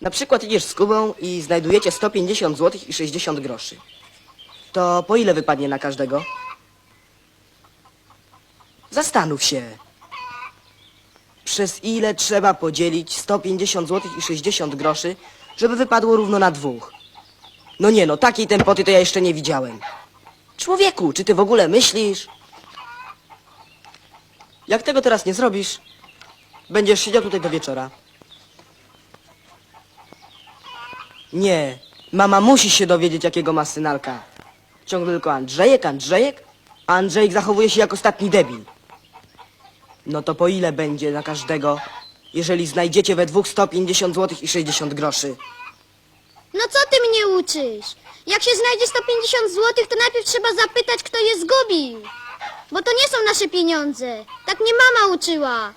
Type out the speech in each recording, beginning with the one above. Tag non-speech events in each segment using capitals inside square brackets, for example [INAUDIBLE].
Na przykład idziesz z Kubą i znajdujecie 150 zł i 60 groszy. To po ile wypadnie na każdego? Zastanów się. Przez ile trzeba podzielić 150 zł i 60 groszy, żeby wypadło równo na dwóch? No nie no, takiej tempoty to ja jeszcze nie widziałem. Człowieku, czy ty w ogóle myślisz? Jak tego teraz nie zrobisz, będziesz siedział tutaj do wieczora. Nie, mama musi się dowiedzieć, jakiego ma synalka. Ciągle tylko Andrzejek, Andrzejek, a Andrzejek zachowuje się jak ostatni debil. No to po ile będzie na każdego, jeżeli znajdziecie we dwóch 150 zł i 60 groszy? No co ty mnie uczysz? Jak się znajdzie 150 zł, to najpierw trzeba zapytać, kto je zgubił. Bo to nie są nasze pieniądze. Tak mnie mama uczyła.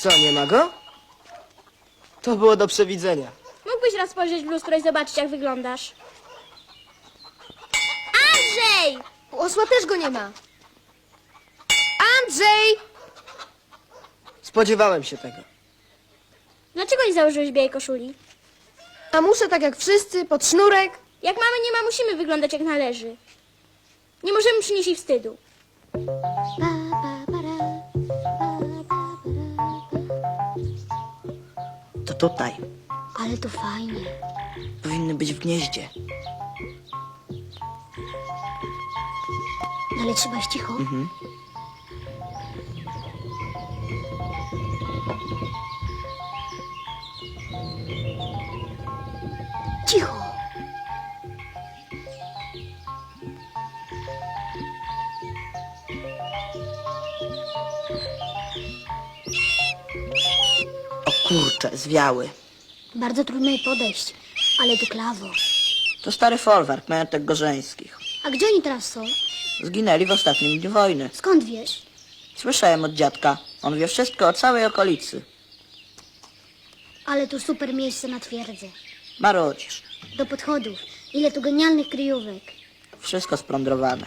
Co, nie ma go? To było do przewidzenia. Mógłbyś raz spojrzeć w lustro i zobaczyć, jak wyglądasz. Andrzej! U osła też go nie ma. Andrzej! Spodziewałem się tego. Dlaczego nie założyłeś białej koszuli? A muszę tak jak wszyscy, pod sznurek. Jak mamy nie ma, musimy wyglądać jak należy. Nie możemy przynieść jej wstydu. To tutaj. Ale to fajnie. Powinny być w gnieździe. Ale trzeba być cicho. Cicho. O kurcze, zwiały. Bardzo trudno jej podejść, ale to klawo. To stary folwark majątek Gorzeńskich. A gdzie oni teraz są? Zginęli w ostatnim dniu wojny. Skąd wiesz? Słyszałem od dziadka. On wie wszystko o całej okolicy. Ale tu super miejsce na twierdzę. Marodzisz. Do podchodów. Ile tu genialnych kryjówek. Wszystko splądrowane.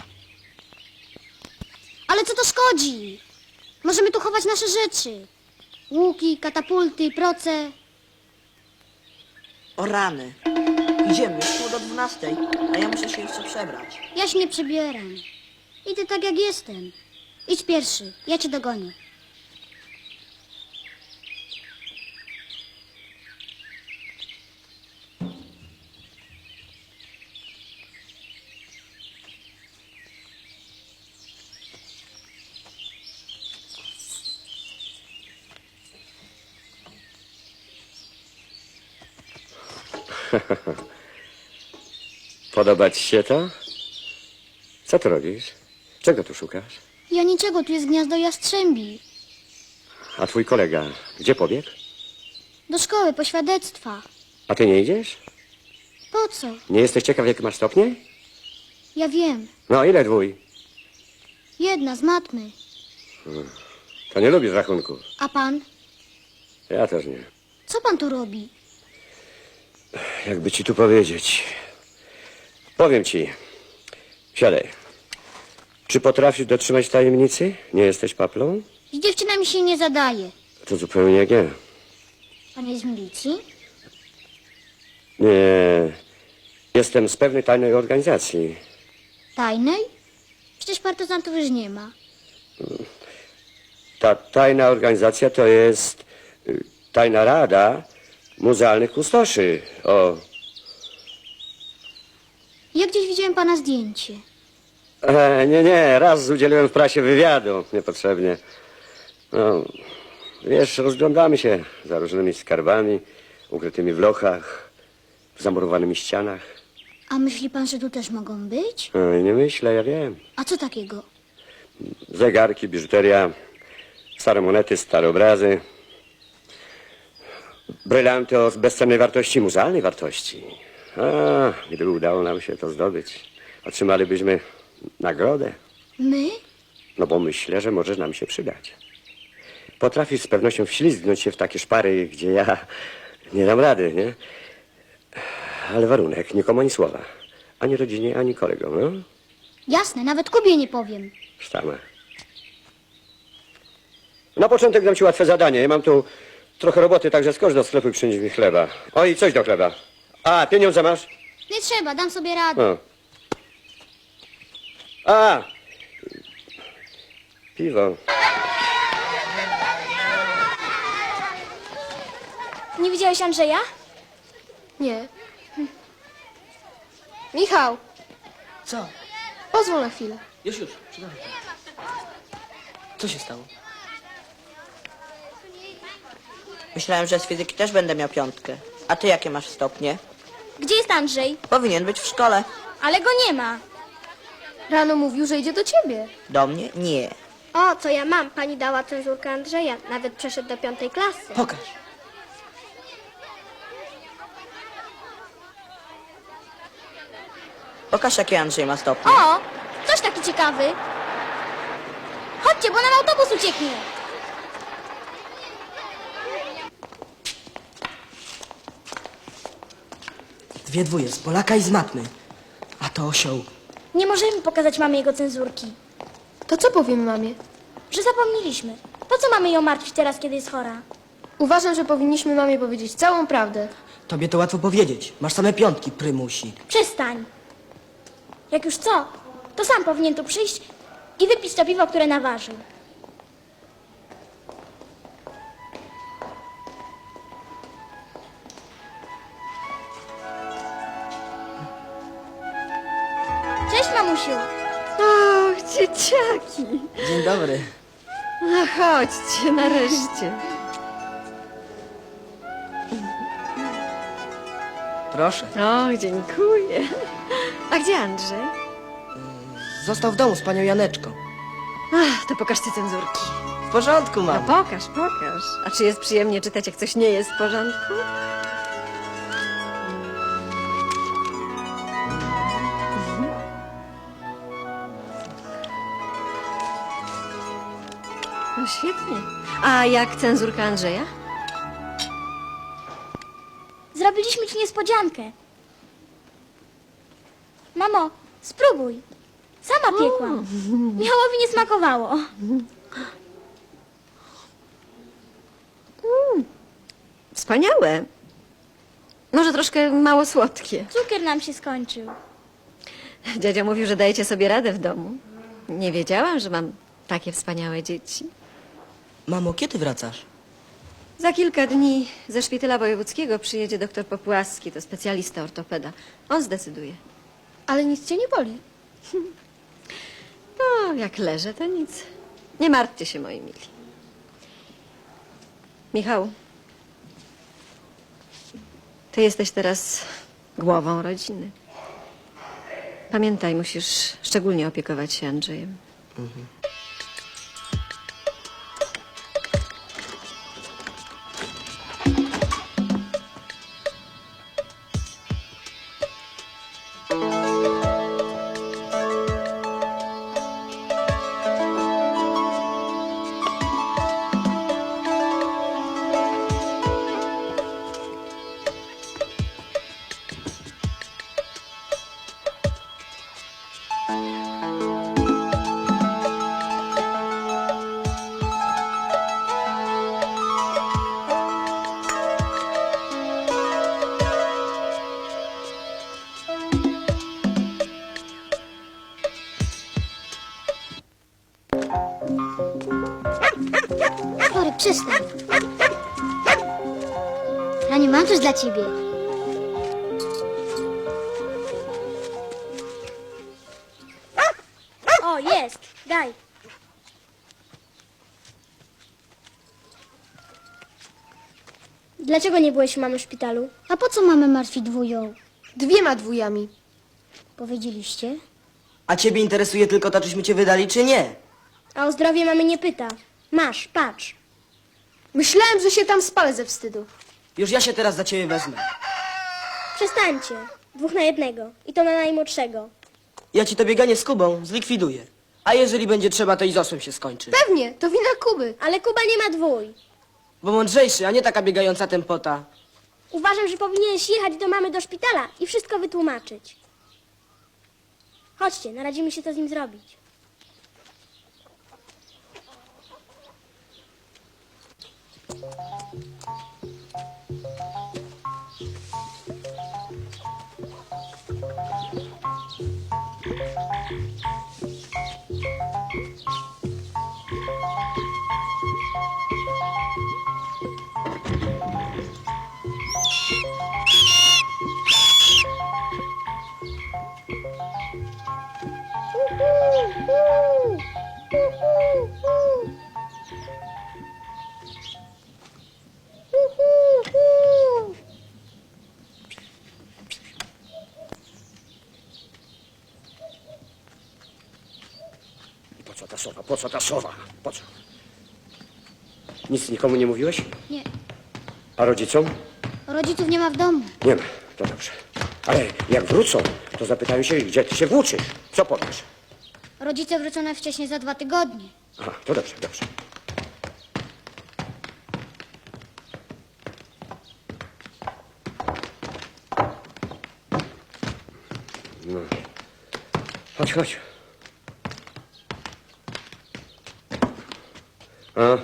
Ale co to szkodzi? Możemy tu chować nasze rzeczy. Łuki, katapulty, proce. O rany. Idziemy, już pół do dwunastej, a ja muszę się jeszcze przebrać. Ja się nie przebieram. Idę tak jak jestem. Idź pierwszy, ja cię dogonię. [LAUGHS] Podoba ci się to? Co tu robisz? Czego tu szukasz? Ja niczego, tu jest gniazdo jastrzębi. A twój kolega, gdzie pobiegł? Do szkoły, po świadectwa. A ty nie idziesz? Po co? Nie jesteś ciekaw, jakie masz stopnie? Ja wiem. No, ile dwój? Jedna z matmy. To nie lubisz rachunków. A pan? Ja też nie. Co pan tu robi? Jakby ci tu powiedzieć. Powiem ci. Siadaj. Czy potrafisz dotrzymać tajemnicy? Nie jesteś paplą? Z dziewczynami się nie zadaje. To zupełnie jak ja. Pan jest z milicji? Nie. Jestem z pewnej tajnej organizacji. Tajnej? Przecież partyzantów już nie ma. Ta tajna organizacja to jest y, tajna rada, muzealnych kustoszy. O, Ja gdzieś widziałem pana zdjęcie. e, nie, nie, raz udzieliłem w prasie wywiadu, niepotrzebnie. No, wiesz, rozglądamy się za różnymi skarbami, ukrytymi w lochach, w zamurowanych ścianach. A myśli pan, że tu też mogą być? I nie myślę, ja wiem. A co takiego? Zegarki, biżuteria, stare monety, stare obrazy. Brylanty o bezcennej wartości, muzealnej wartości. A, gdyby udało nam się to zdobyć, otrzymalibyśmy nagrodę. My? No bo myślę, że możesz nam się przydać. Potrafisz z pewnością wślizgnąć się w takie szpary, gdzie ja nie dam rady, nie? Ale warunek, nikomu ani słowa. Ani rodzinie, ani kolegom, no? Jasne, nawet Kubie nie powiem. Sztama. Na początek dam ci łatwe zadanie. Ja mam tu trochę roboty, także skocz do sklepu i przynieś mi chleba. O i coś do chleba. A, pieniądze masz? Nie trzeba, dam sobie radę. O. A! Piwo. Nie widziałeś Andrzeja? Nie. Hm. Michał, Co? pozwól na chwilę. Już, już, przepraszam. Co się stało? Myślałem, że z fizyki też będę miał piątkę. A ty jakie masz stopnie? Gdzie jest Andrzej? Powinien być w szkole. Ale go nie ma. Rano mówił, że idzie do ciebie. Do mnie? Nie. O, co ja mam? Pani dała cenzurkę Andrzeja. Nawet przeszedł do piątej klasy. Pokaż. Pokaż, jakie Andrzej ma stopnie. O, coś taki ciekawy. Chodźcie, bo nam autobus ucieknie. Dwie dwóje, z Polaka i z matmy. A to osioł. Nie możemy pokazać mamie jego cenzurki. To co powiem mamie? Że zapomnieliśmy. Po co mamy ją martwić teraz, kiedy jest chora? Uważam, że powinniśmy mamie powiedzieć całą prawdę. Tobie to łatwo powiedzieć. Masz same piątki, prymusi. Przestań. Jak już co, to sam powinien tu przyjść i wypić to piwo, które naważył. Mamusiu. Dzieciaki! Dzień dobry. No chodźcie, nareszcie. Proszę. Och, dziękuję. A gdzie Andrzej? Został w domu z panią Janeczką. Ach, to pokażcie cenzurki. W porządku, No mam. pokaż, pokaż. A czy jest przyjemnie czytać, jak coś nie jest w porządku? Świetnie. A jak cenzurka Andrzeja? Zrobiliśmy ci niespodziankę. Mamo, spróbuj. Sama piekłam. Michałowi nie smakowało. Wspaniałe. Może troszkę mało słodkie. Cukier nam się skończył. Dziadzio mówił, że dajecie sobie radę w domu. Nie wiedziałam, że mam takie wspaniałe dzieci. Mamo, kiedy wracasz? Za kilka dni ze szpitala wojewódzkiego przyjedzie doktor Popłaski, to specjalista ortopeda. On zdecyduje. Ale nic cię nie boli. [LAUGHS] No, jak leżę, to nic. Nie martwcie się, moi mili. Michał, ty jesteś teraz głową rodziny. Pamiętaj, musisz szczególnie opiekować się Andrzejem. Chory, przestań. Ja nie mam coś dla ciebie. O, jest. Daj. Dlaczego nie byłeś u mamy w szpitalu? A po co mamy martwić dwują? Dwiema dwójami. Powiedzieliście? A ciebie interesuje tylko to, czyśmy cię wydali, czy nie? A o zdrowie mamy nie pyta. Masz, patrz. Myślałem, że się tam spalę ze wstydu. Już ja się teraz za ciebie wezmę. Przestańcie. Dwóch na jednego. I to na najmłodszego. Ja ci to bieganie z Kubą zlikwiduję. A jeżeli będzie trzeba, to i z osłem się skończy. Pewnie, to wina Kuby. Ale Kuba nie ma dwój. Bo mądrzejszy, a nie taka biegająca tempota. Uważam, że powinieneś jechać do mamy do szpitala i wszystko wytłumaczyć. Chodźcie, naradzimy się, co z nim zrobić. Sowa? Po co ta sowa? Po co? Nic nikomu nie mówiłeś? Nie. A rodzicom? Rodziców nie ma w domu. Nie ma. To dobrze. Ale jak wrócą, to zapytają się, gdzie ty się włóczysz. Co powiesz? Rodzice wrócą najwcześniej za dwa tygodnie. Aha, to dobrze, dobrze. No. Chodź, chodź. A,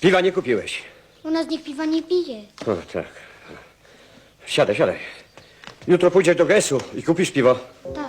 piwa nie kupiłeś. U nas nikt piwa nie pije. O, tak. Siadaj, siadaj. Jutro pójdziesz do GS-u i kupisz piwo. Tak.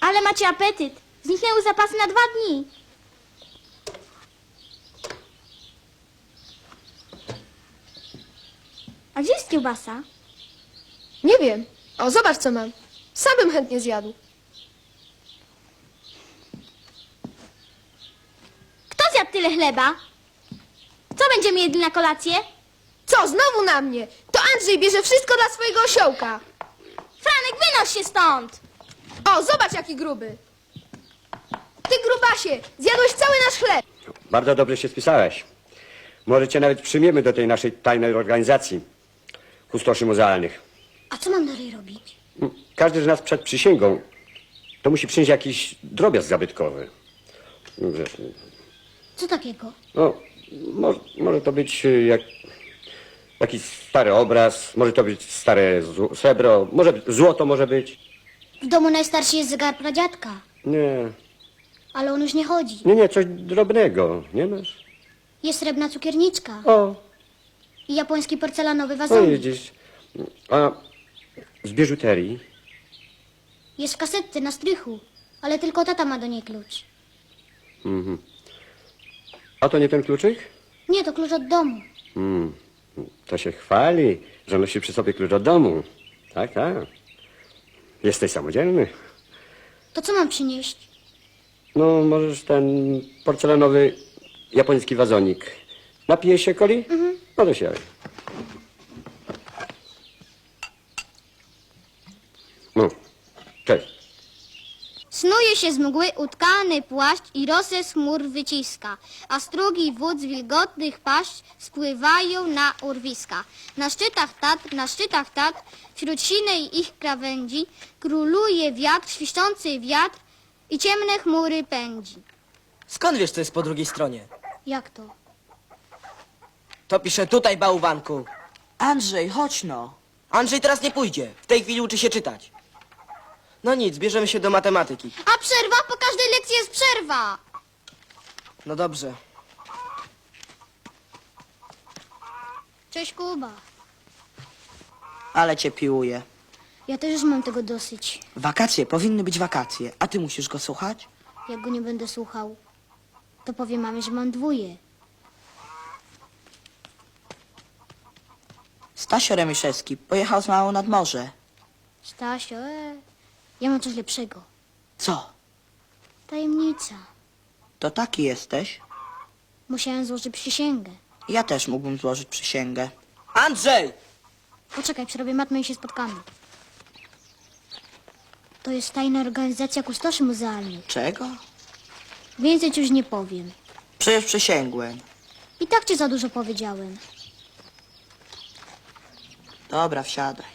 Ale macie apetyt. Zniknęły zapasy na dwa dni. A gdzie jest kiełbasa? Nie wiem. O, zobacz co mam. Sam bym chętnie zjadł. Kto zjadł tyle chleba? Co będziemy jedli na kolację? Co, znowu na mnie? Andrzej bierze wszystko dla swojego osiołka. Franek, wynoś się stąd! O, zobacz jaki gruby. Ty grubasie, zjadłeś cały nasz chleb. Bardzo dobrze się spisałeś. Może cię nawet przyjmiemy do tej naszej tajnej organizacji kustoszy muzealnych. A co mam dalej robić? Każdy z nas przed przysięgą to musi przynieść jakiś drobiazg zabytkowy. Co takiego? No, może, może to być y, jak, jakiś stary obraz, może to być stare zł- srebro, może być- złoto może być. W domu najstarszy jest zegar pradziadka, Nie, ale on już nie chodzi. nie, nie, coś drobnego, nie masz? Jest srebrna cukierniczka O, i japoński porcelanowy o wazonik. widzisz. A z biżuterii? Jest w kasetce na strychu, ale tylko tata ma do niej klucz. Mhm. A to nie ten kluczyk? Nie, to klucz od domu. Mm, to się chwali, że nosi przy sobie klucz od domu. Tak, tak. Jesteś samodzielny. To co mam przynieść? No, możesz ten porcelanowy japoński wazonik. Napijesz się coli? Mhm. No to siadaj. No, cześć. Snuje się z mgły utkany płaszcz i rosę z chmur wyciska, a strugi wód z wilgotnych paść spływają na urwiska. Na szczytach Tatr, na szczytach Tatr, wśród sinej ich krawędzi, króluje wiatr, świszczący wiatr i ciemne chmury pędzi. Skąd wiesz, co jest po drugiej stronie? Jak to? To pisze tutaj, bałwanku. Andrzej, chodź no. Andrzej teraz nie pójdzie. W tej chwili uczy się czytać. No nic, bierzemy się do matematyki. A przerwa? Po każdej lekcji jest przerwa. No dobrze. Cześć Kuba. Ale cię piłuję. Ja też już mam tego dosyć. Wakacje, powinny być wakacje. A ty musisz go słuchać? Jak go nie będę słuchał, to powiem mamie, że mam dwóje. Stasio Remiszewski pojechał z małą nad morze. Stasio, e, ja mam coś lepszego. Co? Tajemnica. To taki jesteś? Musiałem złożyć przysięgę. Ja też mógłbym złożyć przysięgę. Andrzej! Poczekaj, przerobię matmę i się spotkamy. To jest tajna organizacja kustoszy muzealnych. Czego? Więcej ci już nie powiem. Przecież przysięgłem. I tak ci za dużo powiedziałem. Dobra, wsiadaj.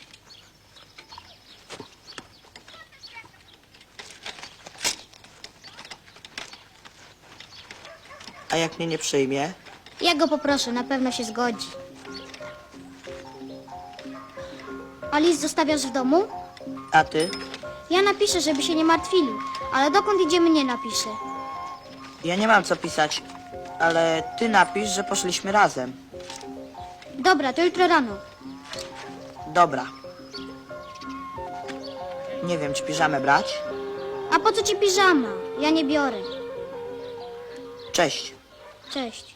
A jak mnie nie przyjmie? Ja go poproszę, na pewno się zgodzi. A list zostawiasz w domu? A ty? Ja napiszę, żeby się nie martwili, ale dokąd idziemy nie napiszę. Ja nie mam co pisać, ale ty napisz, że poszliśmy razem. Dobra, to jutro rano. Dobra. Nie wiem, czy piżamę brać? A po co ci piżama? Ja nie biorę. Cześć. Cześć.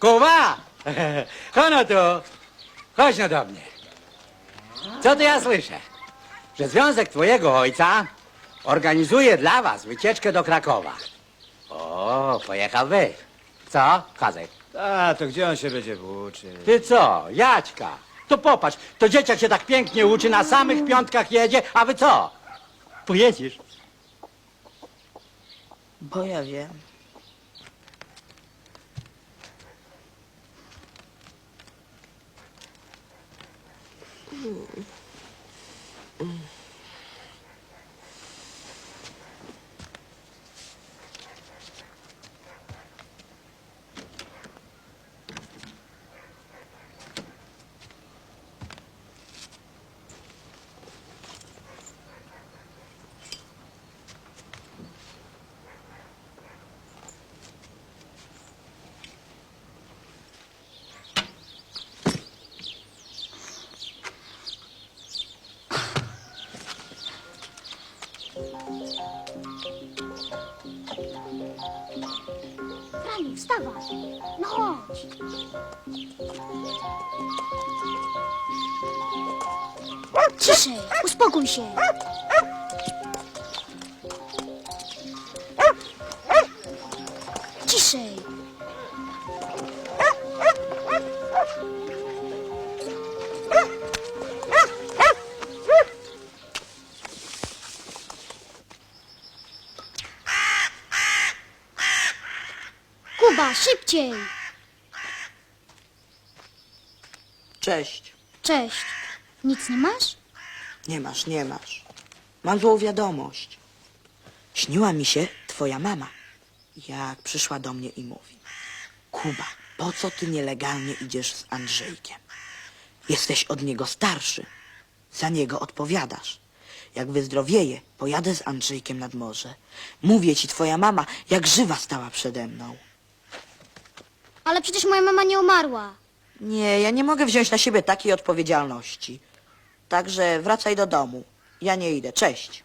Kuba! [LAUGHS] Kono tu! Chodź no do mnie. Co to ja słyszę? Że związek twojego ojca organizuje dla was wycieczkę do Krakowa. O, pojechał wy. Co, Kazek? A, to gdzie on się będzie włóczył? Ty co, Jaćka? To popatrz, to dzieciak się tak pięknie uczy, na samych piątkach jedzie, a wy co? Pojedziesz? Bo ja wiem. Hmm. Ciszej, uspokój się. Ciszej. Kuba, szybciej. Cześć. Nic nie masz? Nie masz, nie masz. Mam złą wiadomość. Śniła mi się twoja mama, jak przyszła do mnie i mówi. Kuba, po co ty nielegalnie idziesz z Andrzejkiem? Jesteś od niego starszy. Za niego odpowiadasz. Jak wyzdrowieję, pojadę z Andrzejkiem nad morze. Mówię ci, twoja mama jak żywa stała przede mną. Ale przecież moja mama nie umarła. Nie, ja nie mogę wziąć na siebie takiej odpowiedzialności. Także wracaj do domu. Ja nie idę. Cześć.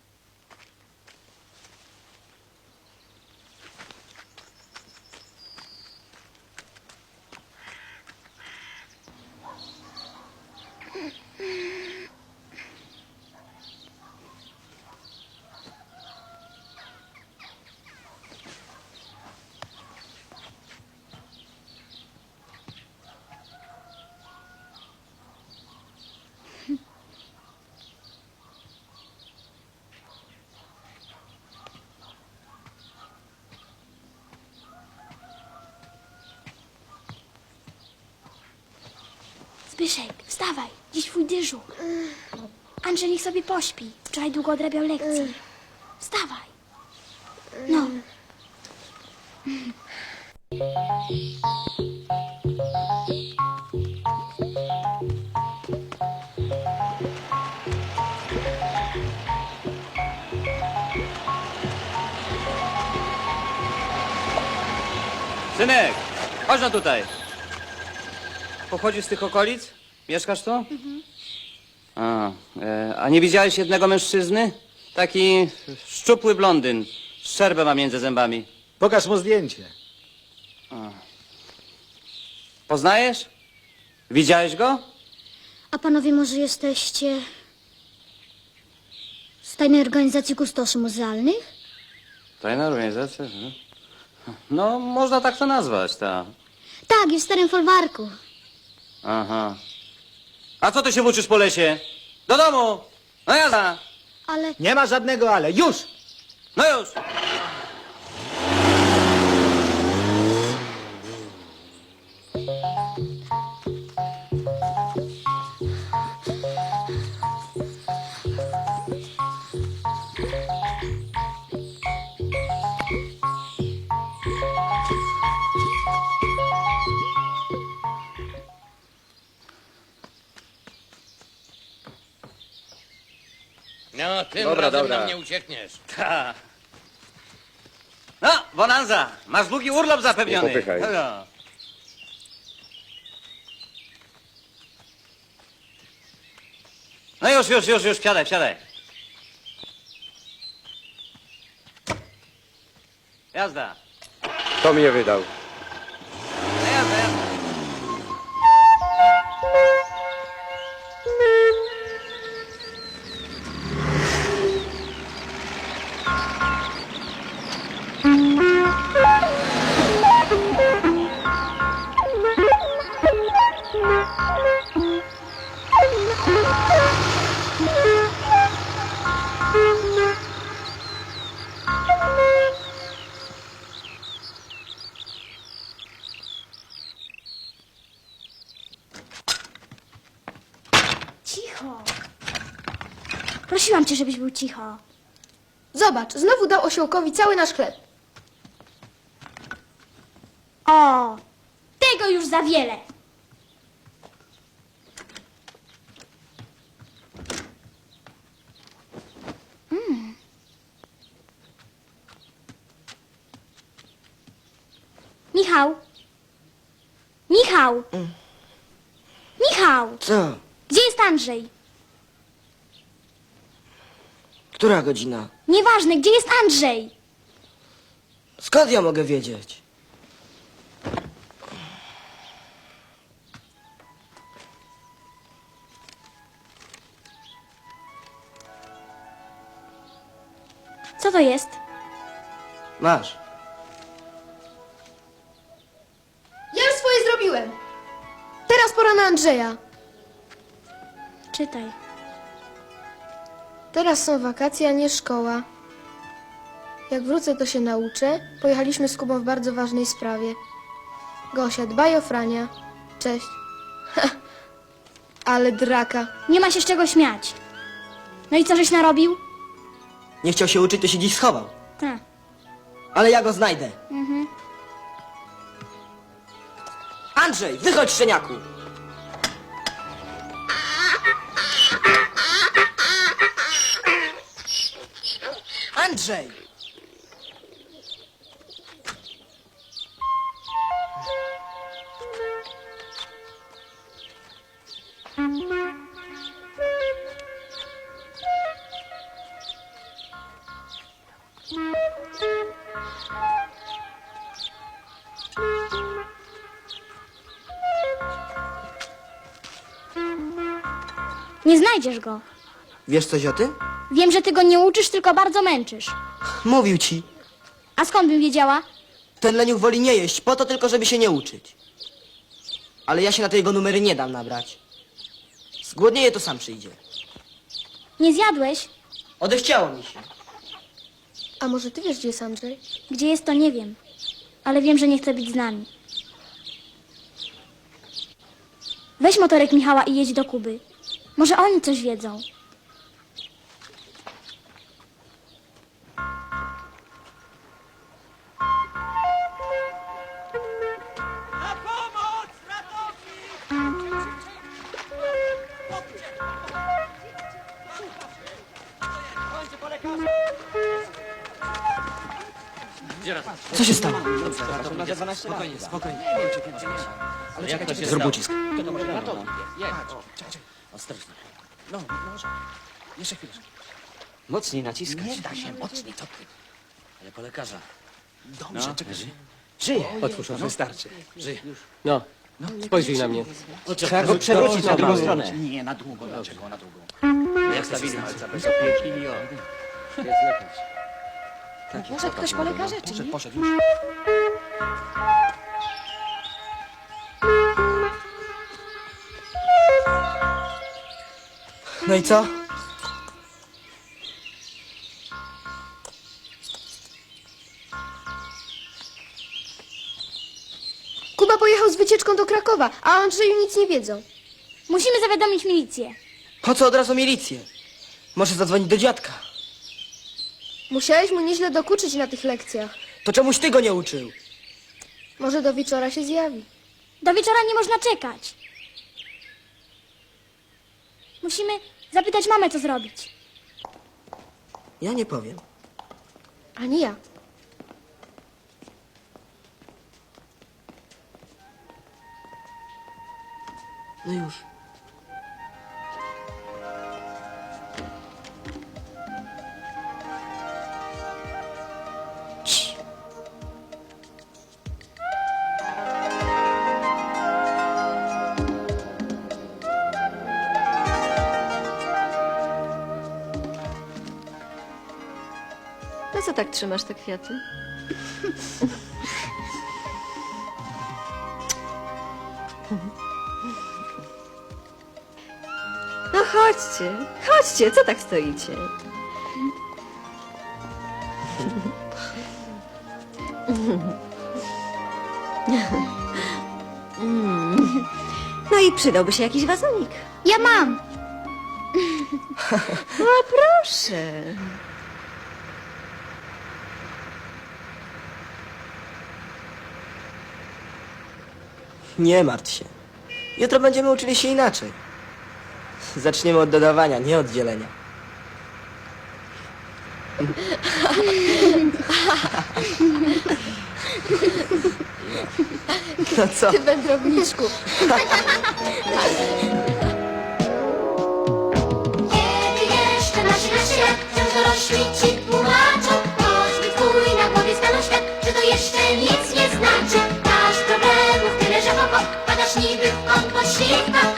Zbyszek, wstawaj, dziś twój dyżur. Andrzej niech sobie pośpi. Wczoraj długo odrabiał lekcje. Wstawaj. No, Synek, chodź no tutaj. Pochodzisz z tych okolic? Mieszkasz tu? A, e, a nie widziałeś jednego mężczyzny? Taki szczupły blondyn. Szczerbę ma między zębami. Pokaż mu zdjęcie. Poznajesz? Widziałeś go? A panowie może jesteście z tajnej organizacji kustoszy muzealnych? Tajna organizacja? że? No, można tak to nazwać, ta. Tak, i w starym folwarku. Aha. A co ty się włóczysz po lesie? Do domu! No jazda! Ale Nie ma żadnego ale. Już! No już! Tym Dobra, razem dobra. nam nie uciekniesz. Ta. No, Bonanza! Masz długi urlop zapewniony. Nie popychaj. No. No już, już, już, już, wsiadaj, wsiadaj. Jazda. Kto mnie wydał? Zobacz, znowu dał osiołkowi cały nasz chleb. O, tego już za wiele. Mm. Michał. Michał. Michał, Co? gdzie jest Andrzej? Która godzina? Nieważne, gdzie jest Andrzej? Skąd ja mogę wiedzieć? Co to jest? Masz. Ja już swoje zrobiłem. Teraz pora na Andrzeja. Czytaj. Teraz są wakacje, a nie szkoła. Jak wrócę, to się nauczę. Pojechaliśmy z Kubą w bardzo ważnej sprawie. Gosia, dbaj o Frania. Cześć. Ale draka. Nie ma się z czego śmiać. No i co żeś narobił? Nie chciał się uczyć, to się dziś schował. Tak. Ale ja go znajdę. Andrzej, wychodź, szczeniaku! Andrzej! Nie znajdziesz go. Wiesz coś o tym? Wiem, że ty go nie uczysz, tylko bardzo męczysz. Mówił ci. A skąd bym wiedziała? Ten leniuch woli nie jeść, po to tylko, żeby się nie uczyć. Ale ja się na te jego numery nie dam nabrać. Zgłodnieje, to sam przyjdzie. Nie zjadłeś? Odechciało mi się. A może ty wiesz, gdzie jest Andrzej? Gdzie jest, to nie wiem. Ale wiem, że nie chce być z nami. Weź motorek Michała i jedź do Kuby. Może oni coś wiedzą. Co się stało? Spokojnie, spokojnie. Zrób ucisk. Ostrożnie. No, może. Jeszcze chwilę. Mocniej naciskać. Nie da się mocniej, ty? Ale po lekarza. Dobrze, no, czekaj. Żyje. Otwórz oczy, wystarczy. Żyje. No, spojrzyj na mnie. Trzeba go przewrócić na drugą stronę. Nie, na długo, dlaczego na długo? Jak stawili malca bez opieki o. Jest lekarz. Może ktoś po lekarze, czy nie? Poszedł już. No i co? Kuba pojechał z wycieczką do Krakowa, a o Andrzeju nic nie wiedzą. Musimy zawiadomić milicję. Po co od razu milicję? Może zadzwonić do dziadka. Musiałeś mu nieźle dokuczyć na tych lekcjach. To czemuś ty go nie uczył? Może do wieczora się zjawi. Do wieczora nie można czekać. Musimy zapytać mamę, co zrobić. Ja nie powiem. Ani ja. No już. Tak trzymasz te kwiaty? No chodźcie, chodźcie, co tak stoicie? No i przydałby się jakiś wazonik. Ja mam. No proszę. Nie martw się. Jutro będziemy uczyli się inaczej. Zaczniemy od dodawania, nie od dzielenia. No co? Ty wędrowniczku. Kiedy jeszcze nasi nasze wciąż dorośli ci tłumaczą Choćby twój na głowie stanął świat, że to jeszcze nic nie znaczy Bambashika, Bambashika, Bambashika, Bambashika, Bambashika, Bambashika, Bambashika,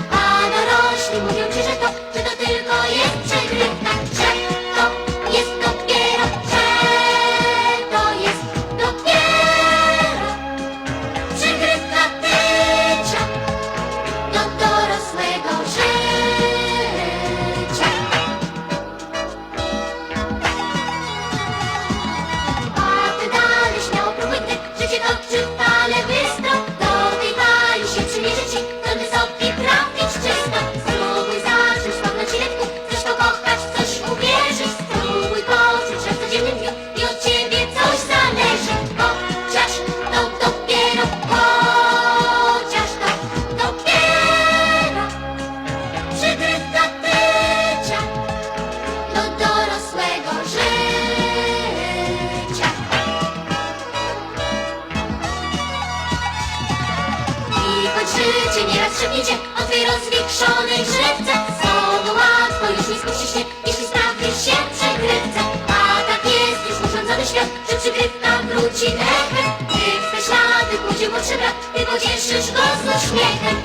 życie nieraz szepniecie o twej rozwichrzonej grzywce, znowu łatwo już nie się, jeśli stawisz się przygrywce. A tak jest już urządzony świat, że przygrywka wróci echem. Gdy w te ślady pójdzie młodszy brat, ty pocieszysz go z uśmiechem.